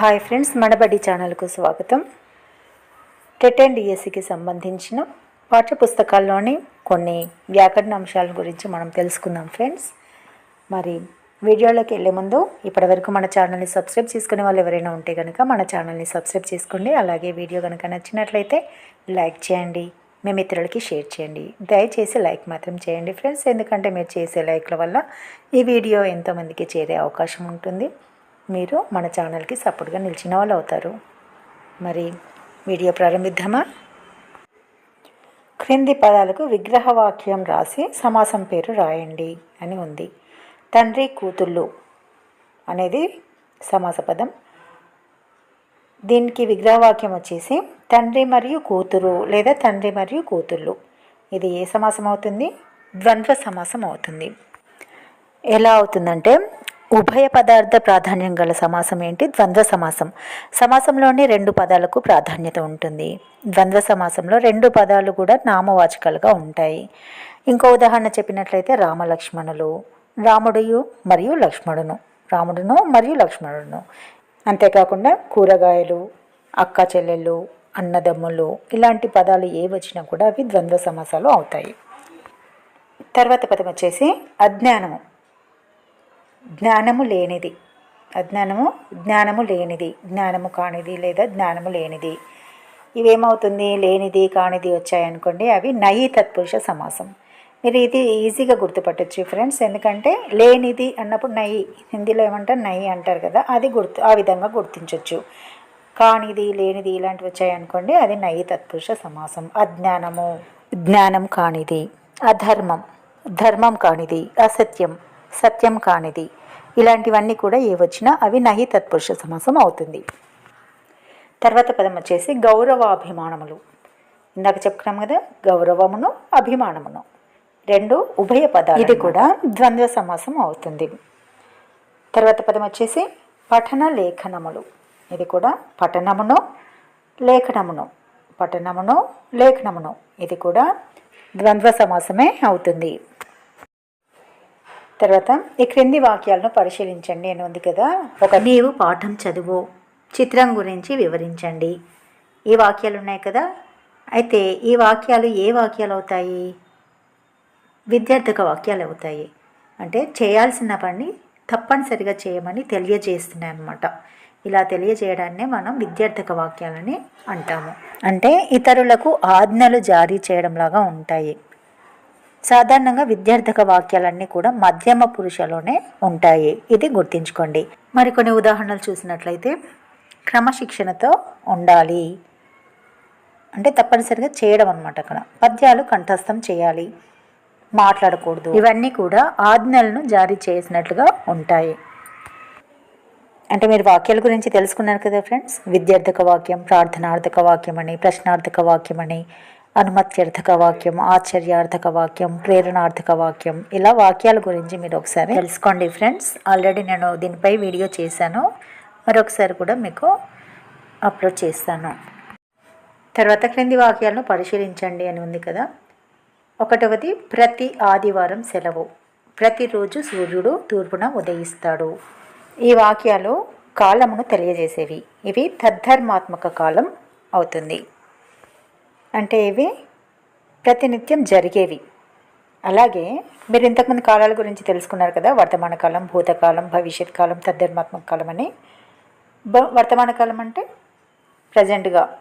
Hi friends మనబడి ఛానల్కు స్వాగతం. TET and డిఎస్సికి సంబంధించిన పాఠ్యపుస్తకాల్లోని కొన్ని వ్యాకరణ అంశాల గురించి మనం తెలుసుకుందాం ఫ్రెండ్స్. మరి వీడియోలోకి వెళ్ళే ముందు ఇప్పటివరకు మన ఛానల్ని సబ్స్క్రైబ్ చేసుకునే వాళ్ళు ఎవరైనా ఉంటే కనుక మన ఛానల్ని సబ్స్క్రైబ్ చేసుకోండి. అలాగే వీడియో కనుక నచ్చినట్లయితే లైక్ చేయండి మీ మిత్రులకి షేర్ చేయండి. దయచేసి లైక్ మాత్రం చేయండి ఫ్రెండ్స్. ఎందుకంటే మీరు చేసే లైక్ల వల్ల ఈ వీడియో ఎంతోమందికి చేరే అవకాశం ఉంటుంది. మీరు మన ఛానల్కి సపోర్ట్గా నిలిచిన వాళ్ళు అవుతారు. మరి వీడియో ప్రారంభిద్దామా? క్రింది పదాలకు విగ్రహవాక్యం రాసి సమాసం పేరు రాయండి అని ఉంది. తండ్రి కూతుళ్ళు అనేది సమాస పదం. దీనికి విగ్రహవాక్యం వచ్చేసి తండ్రి మరియు కూతురు లేదా తండ్రి మరియు కూతుళ్ళు. ఇది ఏ సమాసం అవుతుంది? ద్వంద్వ సమాసం అవుతుంది. ఎలా అవుతుందంటే ఉభయ పదార్థ ప్రాధాన్యం గల సమాసం ఏంటి? ద్వంద్వ సమాసం. సమాసంలోని రెండు పదాలకు ప్రాధాన్యత ఉంటుంది. ద్వంద్వ సమాసంలో రెండు పదాలు కూడా నామవాచకాలుగా ఉంటాయి. ఇంకో ఉదాహరణ చెప్పినట్లయితే రామలక్ష్మణులు రాముడు మరియు లక్ష్మణును రాముడును మరియు లక్ష్మణుడును. అంతేకాకుండా కూరగాయలు అక్క చెల్లెళ్ళు అన్నదమ్ములు ఇలాంటి పదాలు ఏ వచ్చినా కూడా అవి ద్వంద్వ సమాసాలు అవుతాయి. తర్వాత పదం వచ్చేసి అజ్ఞానము. జ్ఞానము లేనిది. అజ్ఞానము జ్ఞానము లేనిది. జ్ఞానము కానిది లేదా జ్ఞానము లేనిది. ఇవేమవుతుంది? లేనిది కానిది వచ్చాయనుకోండి అవి నయి తత్పురుష సమాసం. మీరు ఇది ఈజీగా గుర్తుపట్టచ్చు ఫ్రెండ్స్. ఎందుకంటే లేనిది అన్నప్పుడు నయి హిందీలో ఏమంటారు? నయి అంటారు కదా అది గుర్తు ఆ విధంగా గుర్తించవచ్చు కానిది లేనిది ఇలాంటివి వచ్చాయనుకోండి అది నయి తత్పురుష సమాసం. అజ్ఞానము జ్ఞానం కానిది. అధర్మం ధర్మం కానిది. అసత్యం సత్యం కానిది. ఇలాంటివన్నీ కూడా ఏ వచ్చినా అవి నహి తత్పురుష సమాసం అవుతుంది. తర్వాత పదం వచ్చేసి గౌరవాభిమానములు. ఇందాక చెప్పుకున్నాం కదా గౌరవమును అభిమానమును. రెండు ఉభయ పదాలు ఇది కూడా ద్వంద్వ సమాసం అవుతుంది. తర్వాత పదం వచ్చేసి పఠన లేఖనములు. ఇది కూడా పఠనమును లేఖనమును. పఠనమును లేఖనమును. ఇది కూడా ద్వంద్వ సమాసమే అవుతుంది. తర్వాత ఈ క్రింది వాక్యాలను పరిశీలించండి. అని ఉంది కదా. ఒక నీవు పాఠం చదువు చిత్రం గురించి వివరించండి. ఈ వాక్యాలు ఉన్నాయి కదా. అయితే ఈ వాక్యాలు ఏ వాక్యాలు అవుతాయి? విద్యార్థక వాక్యాలు అవుతాయి. అంటే చేయాల్సిన పని తప్పనిసరిగా చేయమని తెలియజేస్తున్నాయి అన్నమాట. ఇలా తెలియజేయడాన్నే మనం విద్యార్థక వాక్యాలని అంటాము. అంటే ఇతరులకు ఆజ్ఞలు జారీ చేయడంలాగా ఉంటాయి. సాధారణంగా విద్యార్థక వాక్యాలన్నీ కూడా మధ్యమ పురుషలోనే ఉంటాయి. ఇది గుర్తుంచుకోండి. మరికొన్ని ఉదాహరణలు చూసినట్లయితే క్రమశిక్షణతో ఉండాలి. అంటే తప్పనిసరిగా చేయడం అనమాట అక్కడ. పద్యాలు కంఠస్థం చేయాలి. మాట్లాడకూడదు. ఇవన్నీ కూడా ఆజ్ఞలను జారీ చేసినట్లుగా ఉంటాయి. అంటే మీరు వాక్యాల గురించి తెలుసుకున్నారు కదా ఫ్రెండ్స్? విద్యార్థక వాక్యం ప్రార్థనార్థక వాక్యం అని ప్రశ్నార్థక వాక్యం అని అనుమత్యర్థక వాక్యం ఆశ్చర్యార్థక వాక్యం ప్రేరణార్థక వాక్యం ఇలా వాక్యాల గురించి మీరు ఒకసారి తెలుసుకోండి ఫ్రెండ్స్. ఆల్రెడీ నేను దీనిపై వీడియో చేశాను. మరొకసారి కూడా మీకు అప్లోడ్ చేస్తాను. తర్వాత క్రింది వాక్యాలను పరిశీలించండి అని ఉంది కదా. ఒకటవది ప్రతి ఆదివారం సెలవు. ప్రతిరోజు సూర్యుడు తూర్పున ఉదయిస్తాడు. ఈ వాక్యాలు కాలమును తెలియజేసేవి. ఇవి తద్ధర్మాత్మక కాలం అవుతుంది. అంటే ఇవి ప్రతినిత్యం జరిగేవి. అలాగే మీరు ఇంతకుముందు కాలాల గురించి తెలుసుకున్నారు కదా వర్తమాన కాలం భూతకాలం భవిష్యత్ కాలం తద్ధర్మాత్మక కాలం అని. బ- వర్తమాన కాలం అంటే ప్రజెంట్గా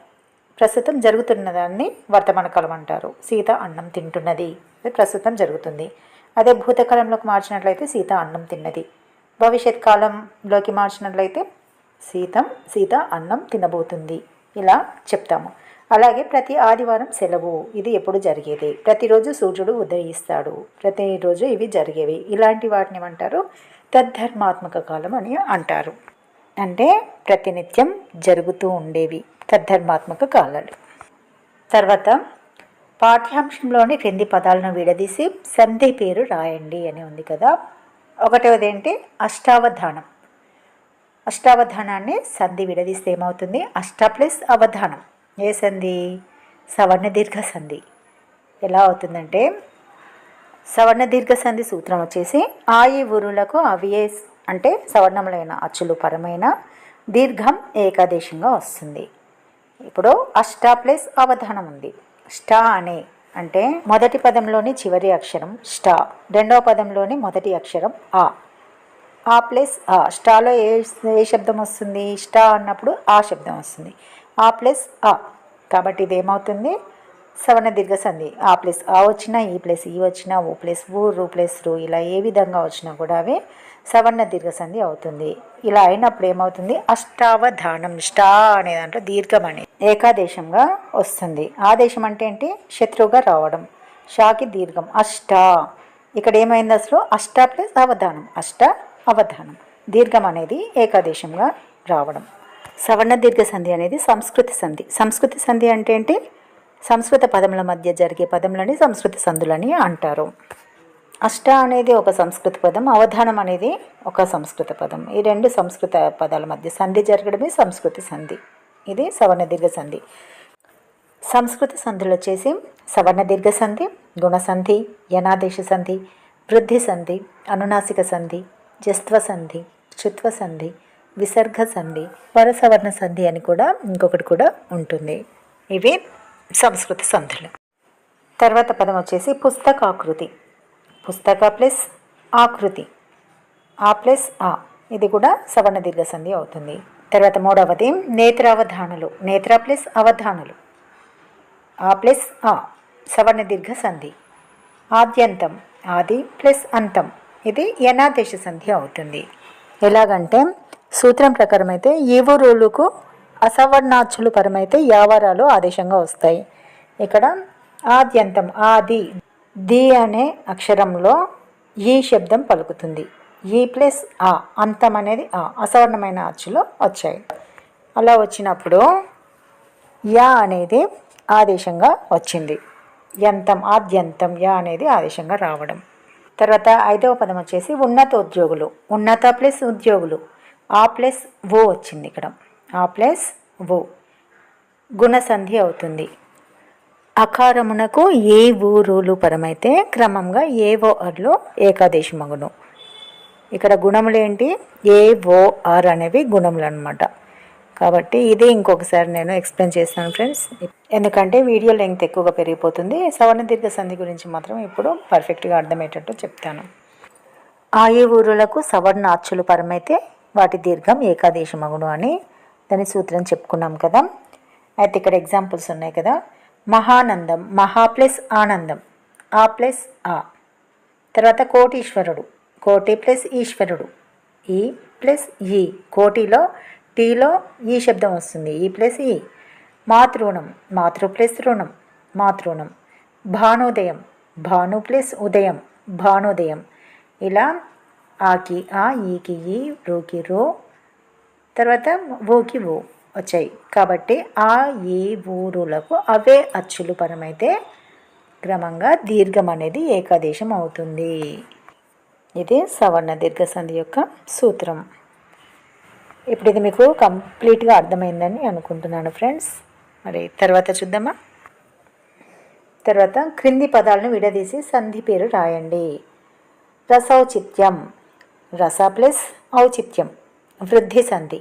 ప్రస్తుతం జరుగుతున్న దాన్ని వర్తమాన కాలం అంటారు. సీత అన్నం తింటున్నది. అది ప్రస్తుతం జరుగుతుంది. అదే భూతకాలంలోకి మార్చినట్లయితే సీత అన్నం తిన్నది. భవిష్యత్ కాలంలోకి మార్చినట్లయితే సీతం సీత అన్నం తినబోతుంది. ఇలా చెప్తాము. అలాగే ప్రతి ఆదివారం సెలవు. ఇది ఎప్పుడు జరిగేది? ప్రతిరోజు సూర్యుడు ఉదయిస్తాడు. ప్రతిరోజు ఇవి జరిగేవి. ఇలాంటి వాటిని ఏమంటారు? తద్ధర్మాత్మక కాలం అని అంటారు. అంటే ప్రతినిత్యం జరుగుతూ ఉండేవి. తద్ధర్మాత్మక కాలాలు. తర్వాత పాఠ్యాంశంలోని క్రింది పదాలను విడదీసి సంధి పేరు రాయండి అని ఉంది కదా. ఒకటవది ఏంటి అష్టావధానం. అష్టావధానాన్ని సంధి విడదీస్తే ఏమవుతుంది? అష్ట ప్లస్ అవధానం. ఏ సంధి? సవర్ణ దీర్ఘ సంధి ఎలా అవుతుందంటే సవర్ణ దీర్ఘ సంధి సూత్రం వచ్చేసి ఆ ఊరులకు అవియే అంటే సవర్ణములైన అచ్చులు పరమైన దీర్ఘం ఏకాదేశంగా వస్తుంది. ఇప్పుడు అష్ట ప్లస్ అవధానం ఉంది. స్టా అనే అంటే మొదటి పదంలోని చివరి అక్షరం స్టా. రెండవ పదంలోని మొదటి అక్షరం ఆ. ఆ ప్లస్ ఆ. స్టాలో ఏ ఏ శబ్దం వస్తుంది? స్టా అన్నప్పుడు ఆ శబ్దం వస్తుంది. ఆ ప్లస్ ఆ. కాబట్టి ఇది ఏమవుతుంది సవర్ణ దీర్ఘ సంధి ఆ ప్లస్ ఆ వచ్చినా ఈ ప్లస్ ఈ వచ్చినా ఓ ప్లస్ ఊ రూ ప్లస్ రూ ఇలా ఏ విధంగా వచ్చినా కూడా అవి సవర్ణ దీర్ఘ సంధి అవుతుంది. ఇలా అయినప్పుడు ఏమవుతుంది? అష్టావధానం స్టా అనే దాంట్లో దీర్ఘం అనే ఏకాదేశంగా వస్తుంది. ఆదేశం అంటే ఏంటి? శత్రువుగా రావడం. షాకి దీర్ఘం. అష్ట. ఇక్కడ ఏమైంది అసలు? అష్ట ప్లస్ అవధానం. అష్ట అవధానం. దీర్ఘం అనేది ఏకాదేశంగా రావడం. సవర్ణ దీర్ఘ సంధి అనేది సంస్కృతి సంధి. సంస్కృతి సంధి అంటే ఏంటి? సంస్కృత పదముల మధ్య జరిగే పదములని సంస్కృత సంధులని అంటారు. అష్ట అనేది ఒక సంస్కృత పదం అవధానం అనేది ఒక సంస్కృత పదం. ఈ రెండు సంస్కృత పదాల మధ్య సంధి జరగడమే సంస్కృతి సంధి. ఇది సవర్ణ దీర్ఘ సంధి. సంస్కృత సంధులు వచ్చేసి సవర్ణ దీర్ఘ సంధి గుణ సంధి యనాదేశ సంధి వృద్ధి సంధి అనునాసిక సంధి జస్త్వ సంధి చుత్వ సంధి విసర్గ సంధి పరసవర్ణ సంధి అని కూడా ఇంకొకటి కూడా ఉంటుంది. ఇవి సంస్కృత సంధులు. తర్వాత పదం వచ్చేసి పుస్తకాకృతి పుస్తక ప్లస్ ఆకృతి. ఆ ప్లస్ ఆ. ఇది కూడా సవర్ణ దీర్ఘ సంధి అవుతుంది. తర్వాత మూడవది నేత్రావధానలు. నేత్ర ప్లస్ అవధానలు. ఆ ప్లస్ ఆ. సవర్ణ దీర్ఘ సంధి. ఆద్యంతం. ఆది ప్లస్ అంతం. ఇది యనాదేశ సంధి అవుతుంది. ఎలాగంటే సూత్రం ప్రకారం అయితే ఏవో రోలుకు అసవర్ణాచులు పరమైతే యావారాలు ఆదేశంగా వస్తాయి. ఇక్కడ ఆద్యంతం ఆది ది అనే అక్షరంలో ఈ శబ్దం పలుకుతుంది. ఈ ప్లస్ ఆ అంతం అనేది ఆ అసవర్ణమైన అచ్చులు వచ్చాయి. అలా వచ్చినప్పుడు యా అనేది ఆదేశంగా వచ్చింది. యంతం ఆద్యంతం యా అనేది ఆదేశంగా రావడం. తర్వాత ఐదవ పదం వచ్చేసి ఉన్నత ఉద్యోగులు ఉన్నత ప్లస్ ఉద్యోగులు. ఆ ప్లస్ ఓ వచ్చింది ఇక్కడ. ఆ ప్లస్ ఓ. గుణసంధి అవుతుంది. అకారమునకు ఏ ఊరులు పరమైతే క్రమంగా ఏ ఓ అర్లో ఏకాదేశమగును ఇక్కడ గుణములు ఏంటి? ఏ ఓ ఆర్ అనేవి గుణములు అనమాట కాబట్టి ఇది ఇంకొకసారి నేను ఎక్స్ప్లెయిన్ చేస్తాను ఫ్రెండ్స్. ఎందుకంటే వీడియో లెంగ్త్ ఎక్కువగా పెరిగిపోతుంది. సవర్ణ దీర్ఘ సంధి గురించి మాత్రం ఇప్పుడు పర్ఫెక్ట్గా అర్థమయ్యేటట్టు చెప్తాను. ఆయే ఊరులకు సవర్ణ అచ్చులు పరమైతే వాటి దీర్ఘం ఏకాదేశమగుడు అని దాని సూత్రం చెప్పుకున్నాం కదా. అయితే ఇక్కడ ఎగ్జాంపుల్స్ ఉన్నాయి కదా. మహానందం మహా ప్లస్ ఆనందం ఆ ప్లస్ ఆ. తర్వాత కోటీశ్వరుడు కోటి ప్లస్ ఈశ్వరుడు ఈ ప్లస్ ఈ. కోటిలో టీలో ఈ శబ్దం వస్తుంది ఈ ప్లస్ ఈ. మాతృణం మాతృ ప్లస్ రుణం మాతృణం భానుదయం భాను ప్లస్ ఉదయం భానుదయం. ఇలా ఆకి ఆ ఈకి ఈ రోకి రో. తర్వాత ఓకి ఓ వచ్చాయి. కాబట్టి ఆ ఈ ఊరులకు అవే అచ్చులు పరమైతే క్రమంగా దీర్ఘం అనేది ఏకాదేశం అవుతుంది. ఇది సవర్ణ దీర్ఘ సంధి యొక్క సూత్రం. ఇప్పుడు ఇది మీకు కంప్లీట్గా అర్థమైందని అనుకుంటున్నాను ఫ్రెండ్స్. మరి తర్వాత చూద్దామా? తర్వాత క్రింది పదాలను విడదీసి సంధి పేరు రాయండి. రసౌచిత్యం. రస ప్లస్ ఔచిత్యం వృద్ధి సంధి.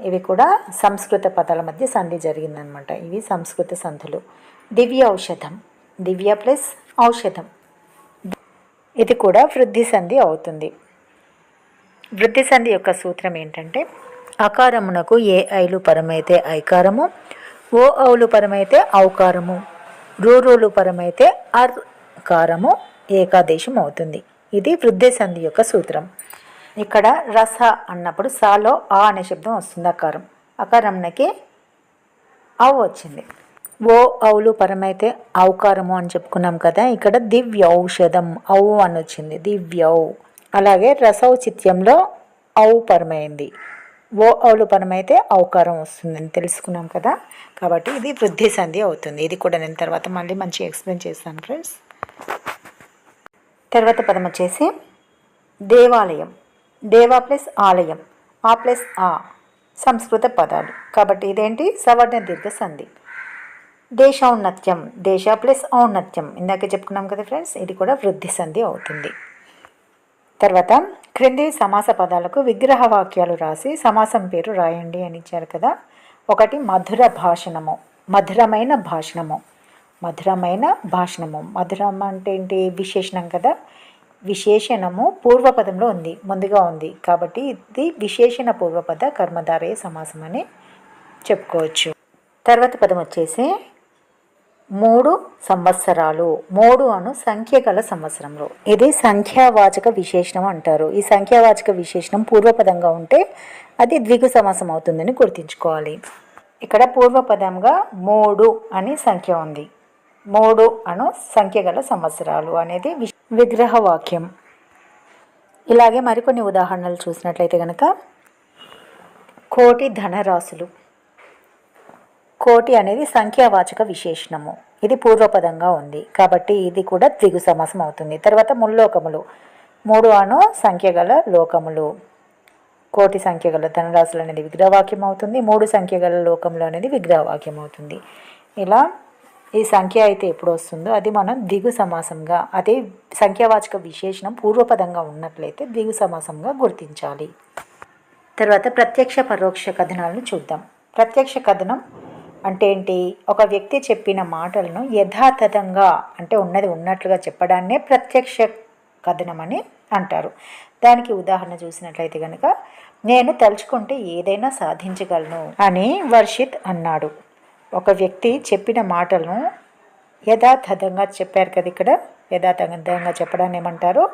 ఇవి కూడా సంస్కృత పదాల మధ్య సంధి జరిగిందనమాట ఇవి సంస్కృత సంధులు. దివ్య ఔషధం దివ్య ప్లస్ ఔషధం. ఇది కూడా వృద్ధి సంధి అవుతుంది. వృద్ధి సంధి యొక్క సూత్రం ఏంటంటే అకారమునకు ఏ ఐలు పరమైతే ఐకారము ఓ ఔలు పరమైతే ఔకారము రూరులు పరమైతే అర్కారము ఏకాదేశం అవుతుంది. ఇది వృద్ధి సంధి యొక్క సూత్రం. ఇక్కడ రస అన్నప్పుడు సాలో ఆ అనే శబ్దం వస్తుంది అకారం. అకారంకి అవు వచ్చింది. ఓ ఔలు పరమైతే ఔకారము అని చెప్పుకున్నాం కదా ఇక్కడ దివ్య ఔషధం ఔ అని వచ్చింది దివ్యౌ. అలాగే రసౌచిత్యంలో ఔ పరమైంది. ఓ ఔలు పరమైతే ఔకారం వస్తుందని తెలుసుకున్నాం కదా కాబట్టి ఇది వృద్ధి సంధి అవుతుంది. ఇది కూడా నేను తర్వాత మళ్ళీ మంచిగా ఎక్స్ప్లెయిన్ చేస్తాను ఫ్రెండ్స్. తర్వాత పదం వచ్చేసి దేవాలయం. దేవా ప్లస్ ఆలయం. ఆ ప్లస్ ఆ సంస్కృత పదాలు. కాబట్టి ఇదేంటి? సవర్ణ దీర్ఘ సంధి. దేశౌన్నత్యం. దేశ ప్లస్ ఔన్నత్యం. ఇందాక చెప్పుకున్నాం కదా ఫ్రెండ్స్ ఇది కూడా వృద్ధి సంధి అవుతుంది. తర్వాత క్రింది సమాస పదాలకు విగ్రహ వాక్యాలు రాసి సమాసం పేరు రాయండి అని ఇచ్చారు కదా. ఒకటి మధుర భాషణము. మధురమైన భాషణము. మధురమైన భాషణము. మధురం అంటే ఏంటి? విశేషణం కదా? విశేషణము పూర్వపదంలో ఉంది ముందుగా ఉంది. కాబట్టి ఇది విశేషణ పూర్వపద కర్మధారయ సమాసం అని చెప్పుకోవచ్చు. తర్వాత పదం వచ్చేసి మూడు సంవత్సరాలు. మూడు అను సంఖ్య గల సంవత్సరంలో. ఇది సంఖ్యావాచక విశేషణం అంటారు. ఈ సంఖ్యావాచక విశేషణం పూర్వపదంగా ఉంటే అది ద్విగు సమాసం అవుతుందని గుర్తుంచుకోవాలి. ఇక్కడ పూర్వపదంగా మూడు అని సంఖ్య ఉంది. మూడు అను సంఖ్య గల సంవత్సరాలు అనేది విగ్రహ వాక్యం. ఇలాగే మరికొన్ని ఉదాహరణలు చూసినట్లయితే కనుక కోటి ధనరాశులు. కోటి అనేది సంఖ్యావాచక విశేషణము. ఇది పూర్వపదంగా ఉంది. కాబట్టి ఇది కూడా ద్విగు సమాసం అవుతుంది. తర్వాత ముల్లోకములు. మూడు అను సంఖ్య గల లోకములు. కోటి సంఖ్య గల ధనరాశులు అనేది విగ్రహవాక్యం అవుతుంది. మూడు సంఖ్య గల లోకములు అనేది విగ్రహవాక్యం అవుతుంది. ఇలా ఈ సంఖ్య అయితే ఎప్పుడు వస్తుందో అది మనం దిగు సమాసంగా అదే సంఖ్యావాచక విశేషణం పూర్వపదంగా ఉన్నట్లయితే దిగు సమాసంగా గుర్తించాలి. తర్వాత ప్రత్యక్ష పరోక్ష కథనాలను చూద్దాం. ప్రత్యక్ష కథనం అంటే ఏంటి? ఒక వ్యక్తి చెప్పిన మాటలను యథాతథంగా అంటే ఉన్నది ఉన్నట్లుగా చెప్పడాన్నే ప్రత్యక్ష కథనం అని అంటారు. దానికి ఉదాహరణ చూసినట్లయితే కనుక నేను తలుచుకుంటే ఏదైనా సాధించగలను అని వర్షిత్ అన్నాడు. ఒక వ్యక్తి చెప్పిన మాటలను యథాతథంగా చెప్పారు కదా ఇక్కడ. యథాతథంగా చెప్పడాన్ని ఏమంటారు?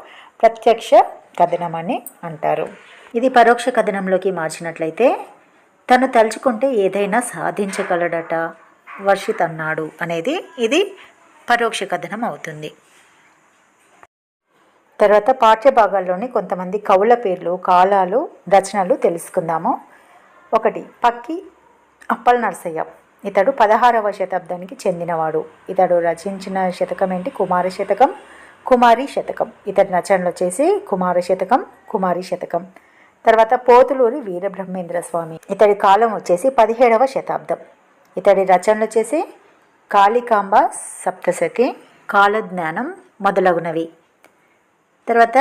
ప్రత్యక్ష కథనం అని అంటారు. ఇది పరోక్ష కథనంలోకి మార్చినట్లయితే తను తలుచుకుంటే ఏదైనా సాధించగలడట. వర్షిత్ అన్నాడు అనేది ఇది పరోక్ష కథనం అవుతుంది. తర్వాత పాఠ్య భాగాల్లోని కొంతమంది కవుల పేర్లు కాలాలు రచనలు తెలుసుకుందాము. ఒకటి పక్కి అప్పల్ నరసయ్య ఇతడు పదహారవ శతాబ్దానికి చెందినవాడు. ఇతడు రచించిన శతకం ఏంటి? కుమార శతకం కుమారి శతకం. ఇతడి రచనలు వచ్చేసి కుమార శతకం కుమారి శతకం. తర్వాత పోతులూరి వీరబ్రహ్మేంద్ర స్వామి. ఇతడి కాలం వచ్చేసి పదిహేడవ శతాబ్దం. ఇతడి రచనలు వచ్చేసి కాళికాంబ సప్తశతి కాలజ్ఞానం మొదలగునవి. తర్వాత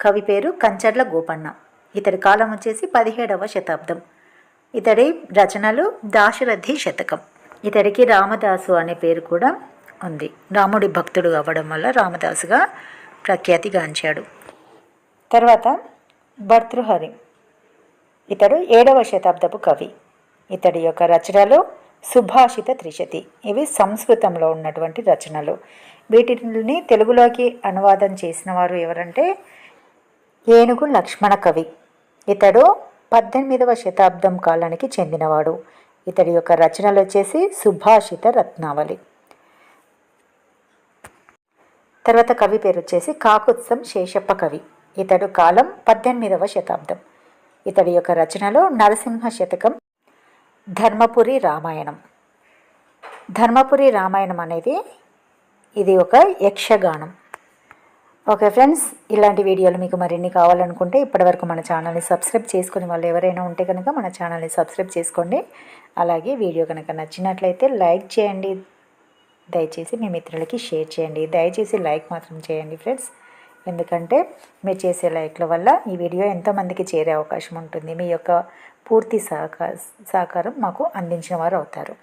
కవి పేరు కంచర్ల గోపన్న. ఇతడి కాలం వచ్చేసి పదిహేడవ శతాబ్దం. ఇతడి రచనలు దాశరథి శతకం. ఇతడికి రామదాసు అనే పేరు కూడా ఉంది. రాముడి భక్తుడు అవ్వడం వల్ల రామదాసుగా ప్రఖ్యాతిగాంచాడు తర్వాత భర్తృహరి. ఇతడు ఏడవ శతాబ్దపు కవి. ఇతడి యొక్క రచనలు సుభాషిత త్రిశతి. ఇవి సంస్కృతంలో ఉన్నటువంటి రచనలు. వీటిని తెలుగులోకి అనువాదం చేసిన వారు ఎవరంటే ఏనుగు లక్ష్మణ కవి. ఇతడు పద్దెనిమిదవ శతాబ్దం కాలానికి చెందినవాడు. ఇతడి యొక్క రచనలు వచ్చేసి సుభాషిత రత్నావళి. తర్వాత కవి పేరు వచ్చేసి కాకుత్సం శేషప్ప కవి. ఇతడు కాలం పద్దెనిమిదవ శతాబ్దం. ఇతడి యొక్క రచనలో నరసింహ శతకం ధర్మపురి రామాయణం. ధర్మపురి రామాయణం అనేది ఇది ఒక యక్షగానం. ఓకే ఫ్రెండ్స్ ఇలాంటి వీడియోలు మీకు మరిన్ని కావాలనుకుంటే ఇప్పటివరకు మన ఛానల్ని సబ్స్క్రైబ్ చేసుకుని వాళ్ళు ఎవరైనా ఉంటే కనుక మన ఛానల్ని సబ్స్క్రైబ్ చేసుకోండి. అలాగే వీడియో కనుక నచ్చినట్లయితే లైక్ చేయండి. దయచేసి మీ మిత్రులకి షేర్ చేయండి. దయచేసి లైక్ మాత్రం చేయండి ఫ్రెండ్స్. ఎందుకంటే మీరు చేసే లైక్ల వల్ల ఈ వీడియో ఎంతోమందికి చేరే అవకాశం ఉంటుంది. మీ యొక్క పూర్తి సహకార సహకారం మాకు అందించిన వారు అవుతారు.